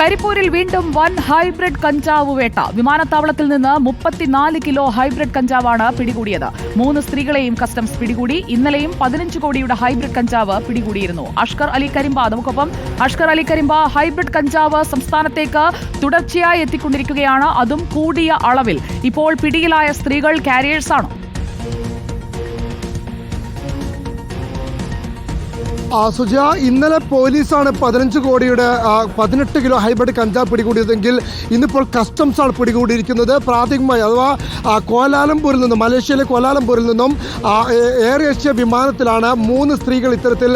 കരിപ്പൂരിൽ വീണ്ടും വൻ ഹൈബ്രിഡ് കഞ്ചാവ് വേട്ട. വിമാനത്താവളത്തിൽ നിന്ന് മുപ്പത്തിനാല് കിലോ ഹൈബ്രിഡ് കഞ്ചാവാണ് പിടികൂടിയത്. മൂന്ന് സ്ത്രീകളെയും കസ്റ്റംസ് പിടികൂടി. ഇന്നലെയും പതിനഞ്ച് കോടിയുടെ ഹൈബ്രിഡ് കഞ്ചാവ് പിടികൂടിയിരുന്നു. അഷ്കർ അലി കരിമ്പ നമുക്കൊപ്പം അഷ്കർ അലി കരിമ്പ ഹൈബ്രിഡ് കഞ്ചാവ് സംസ്ഥാനത്തേക്ക് തുടർച്ചയായി എത്തിക്കൊണ്ടിരിക്കുകയാണ്. അതും കൂടിയ അളവിൽ. ഇപ്പോൾ പിടിയിലായ സ്ത്രീകൾ കാരിയേഴ്സാണോ സുജ ഇന്നലെ പോലീസാണ് പതിനഞ്ച് കോടിയുടെ പതിനെട്ട് കിലോ ഹൈബ്രിഡ് കഞ്ചാവ് പിടികൂടിയതെങ്കിൽ ഇന്നിപ്പോൾ കസ്റ്റംസ് ആണ് പിടികൂടിയിരിക്കുന്നത്. പ്രാഥമികമായി അഥവാ കോലാലംപൂരിൽ നിന്നും മലേഷ്യയിലെ കോലാലംപൂരിൽ നിന്നും എയർ ഏഷ്യ വിമാനത്തിലാണ് മൂന്ന് സ്ത്രീകൾ ഇത്തരത്തിൽ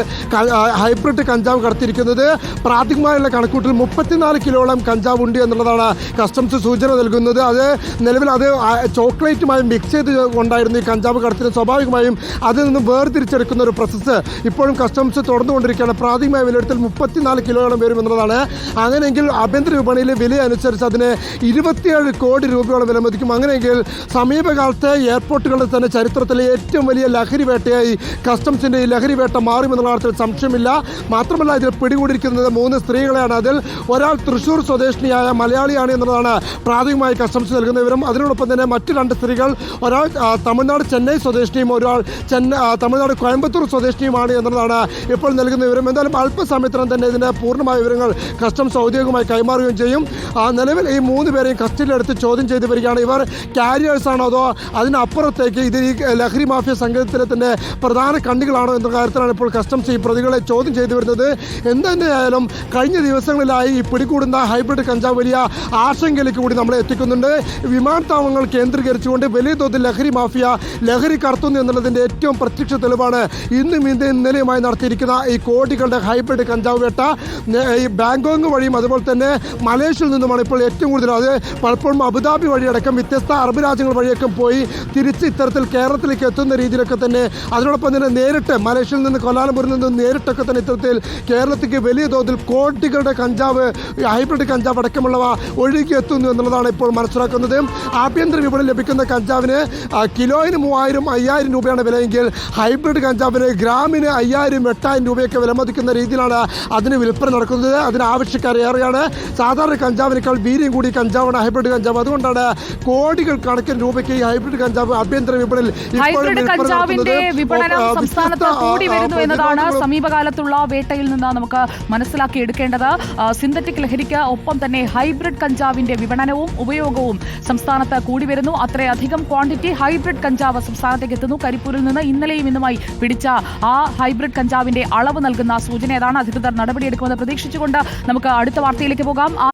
ഹൈബ്രിഡ് കഞ്ചാവ് കടത്തിയിരിക്കുന്നത്. പ്രാഥമികമായുള്ള കണക്കൂട്ടിൽ മുപ്പത്തിനാല് കിലോളം കഞ്ചാവ് ഉണ്ട് എന്നുള്ളതാണ് കസ്റ്റംസ് സൂചന നൽകുന്നത്. അത് നിലവിൽ അത് ചോക്ലേറ്റുമായി മിക്സ് ചെയ്ത് കൊണ്ടായിരുന്നു ഈ കഞ്ചാവ് കടത്തിന് സ്വാഭാവികമായും അതിൽ നിന്ന് വേർതിരിച്ചെടുക്കുന്ന ഒരു പ്രോസസ്സ് ഇപ്പോഴും കസ്റ്റംസ് തുടർന്നുകൊണ്ടിരിക്കുകയാണ്. പ്രാഥമികമായ വിലയിരുത്തൽ മുപ്പത്തിനാല് കിലോയോളം വരും എന്നതാണ്. അങ്ങനെയെങ്കിൽ ആഭ്യന്തര വിപണിയിലെ വില അനുസരിച്ച് അതിന് ഇരുപത്തിയേഴ് കോടി രൂപയോളം വില മതിക്കും. അങ്ങനെയെങ്കിൽ സമീപകാലത്തെ എയർപോർട്ടുകളുടെ തന്നെ ചരിത്രത്തിലെ ഏറ്റവും വലിയ ലഹരി വേട്ടയായി കസ്റ്റംസിന്റെ ഈ ലഹരി വേട്ട മാറുമെന്നുള്ള കാര്യത്തിൽ സംശയമില്ല. മാത്രമല്ല ഇതിൽ പിടികൂടിയിരിക്കുന്നത് മൂന്ന് സ്ത്രീകളെയാണ്. അതിൽ ഒരാൾ തൃശ്ശൂർ സ്വദേശിനിയായ മലയാളിയാണ് എന്നുള്ളതാണ് പ്രാഥമികമായി കസ്റ്റംസ് നൽകുന്ന വിവരം. അതിനോടൊപ്പം തന്നെ മറ്റ് രണ്ട് സ്ത്രീകൾ ഒരാൾ തമിഴ്നാട് ചെന്നൈ സ്വദേശിനിയും ഒരാൾ ചെന്നൈ തമിഴ്നാട് കോയമ്പത്തൂർ സ്വദേശിനിയുമാണ് എന്നുള്ളതാണ് ഇപ്പോൾ നൽകുന്ന വിവരം എന്തായാലും അല്പസമയത്തിനും തന്നെ ഇതിന്റെ പൂർണമായ വിവരങ്ങൾ കസ്റ്റംസ് ഔദ്യോഗികമായി കൈമാറുകയും ചെയ്യും. ആ, നിലവിൽ ഈ മൂന്ന് പേരെയും കസ്റ്റഡിയിലെടുത്ത് ചോദ്യം ചെയ്ത് വരികയാണ്. ഇവർ ക്യാരിയേഴ്സാണോ അതോ അതിനപ്പുറത്തേക്ക് ഇത് ഈ ലഹരി മാഫിയ സംഘത്തിലെ തന്നെ പ്രധാന കണ്ണികളാണോ എന്ന കാര്യത്തിലാണ് ഇപ്പോൾ കസ്റ്റംസ് ഈ പ്രതികളെ ചോദ്യം ചെയ്തു വരുന്നത്. എന്ത് കഴിഞ്ഞ ദിവസങ്ങളിലായി ഈ പിടികൂടുന്ന ഹൈബ്രിഡ് കഞ്ചാവ് വലിയ ആശങ്കയിലേക്ക് കൂടി നമ്മളെ എത്തിക്കുന്നുണ്ട്. വിമാനത്താവളങ്ങൾ കേന്ദ്രീകരിച്ചുകൊണ്ട് വലിയ തോതിൽ ലഹരി മാഫിയ ലഹരി കടത്തുന്നു എന്നുള്ളതിന്റെ ഏറ്റവും പ്രത്യക്ഷ തെളിവാണ് ഇന്നും ഇന്ന് ഇന്നലെയുമായി നടത്തിയിരിക്കുന്ന ഈ കോടികളുടെ ഹൈബ്രിഡ് കഞ്ചാവ് വേട്ട ഈ ബാങ്കോങ് വഴിയും അതുപോലെ തന്നെ മലേഷ്യയിൽ നിന്നുമാണ് ഇപ്പോൾ ഏറ്റവും കൂടുതൽ അത് പലപ്പോഴും അബുദാബി വഴിയടക്കം വ്യത്യസ്ത അറബ് രാജ്യങ്ങൾ വഴിയൊക്കെ പോയി തിരിച്ച് ഇത്തരത്തിൽ കേരളത്തിലേക്ക് എത്തുന്ന രീതിയിലൊക്കെ തന്നെ അതിനോടൊപ്പം തന്നെ നേരിട്ട് മലേഷ്യയിൽ നിന്ന് കൊല്ലാലംപൂരിൽ നിന്ന് നേരിട്ടൊക്കെ തന്നെ ഇത്തരത്തിൽ കേരളത്തിലേക്ക് വലിയ തോതിൽ കോടികളുടെ കഞ്ചാവ് ഹൈബ്രിഡ് കഞ്ചാവ് അടക്കമുള്ളവ ഒഴുകി എത്തുന്നു എന്നുള്ളതാണ് ഇപ്പോൾ മനസ്സിലാക്കുന്നത്. ആഭ്യന്തര വിപണി ലഭിക്കുന്ന കഞ്ചാവിന് കിലോയിന് മൂവായിരം അയ്യായിരം രൂപയാണ് വിലയെങ്കിൽ ഹൈബ്രിഡ് കഞ്ചാവിന് ഗ്രാമിന് അയ്യായിരം എട്ടായിരം രൂപയൊക്കെ വിലമതിക്കുന്ന രീതിയിലാണ് അതിന് വിൽപ്പന നടക്കുന്നത്. അതിന് ആവശ്യക്കാർ ഏറെയാണ്. സാധാരണ കഞ്ചാവിനേക്കാൾ വീര്യം കൂടി കഞ്ചാവാണ് ഹൈബ്രിഡ് കഞ്ചാവ്. അതുകൊണ്ടാണ് കോടികൾ കണക്കിന് രൂപയ്ക്ക് ഈ ഹൈബ്രിഡ് കഞ്ചാവ് ആഭ്യന്തര വിപണിയിൽ എന്നതാണ് സമീപകാലത്തുള്ള വേട്ടയിൽ നിന്ന് നമുക്ക് മനസ്സിലാക്കി എടുക്കേണ്ടത്. സിന്തറ്റിക് ലഹരിക്ക് ഒപ്പം തന്നെ ഹൈബ്രിഡ് കഞ്ചാവിന്റെ വിപണനവും ഉപയോഗവും സംസ്ഥാനത്ത് കൂടി വരുന്നു. അത്രയധികം ക്വാണ്ടിറ്റി ഹൈബ്രിഡ് കഞ്ചാവ് സംസ്ഥാനത്തേക്ക് എത്തുന്നു. കരിപ്പൂരിൽ നിന്ന് ഇന്നലെയും ഇന്നുമായി പിടിച്ച ആ ഹൈബ്രിഡ് കഞ്ചാവിന്റെ അളവ് നൽകുന്ന സൂചന ഏതാണ് അധികൃതർ നടപടിയെടുക്കുമെന്ന് പ്രതീക്ഷിച്ചുകൊണ്ട് നമുക്ക് അടുത്ത വാർത്തയിലേക്ക് പോകാം.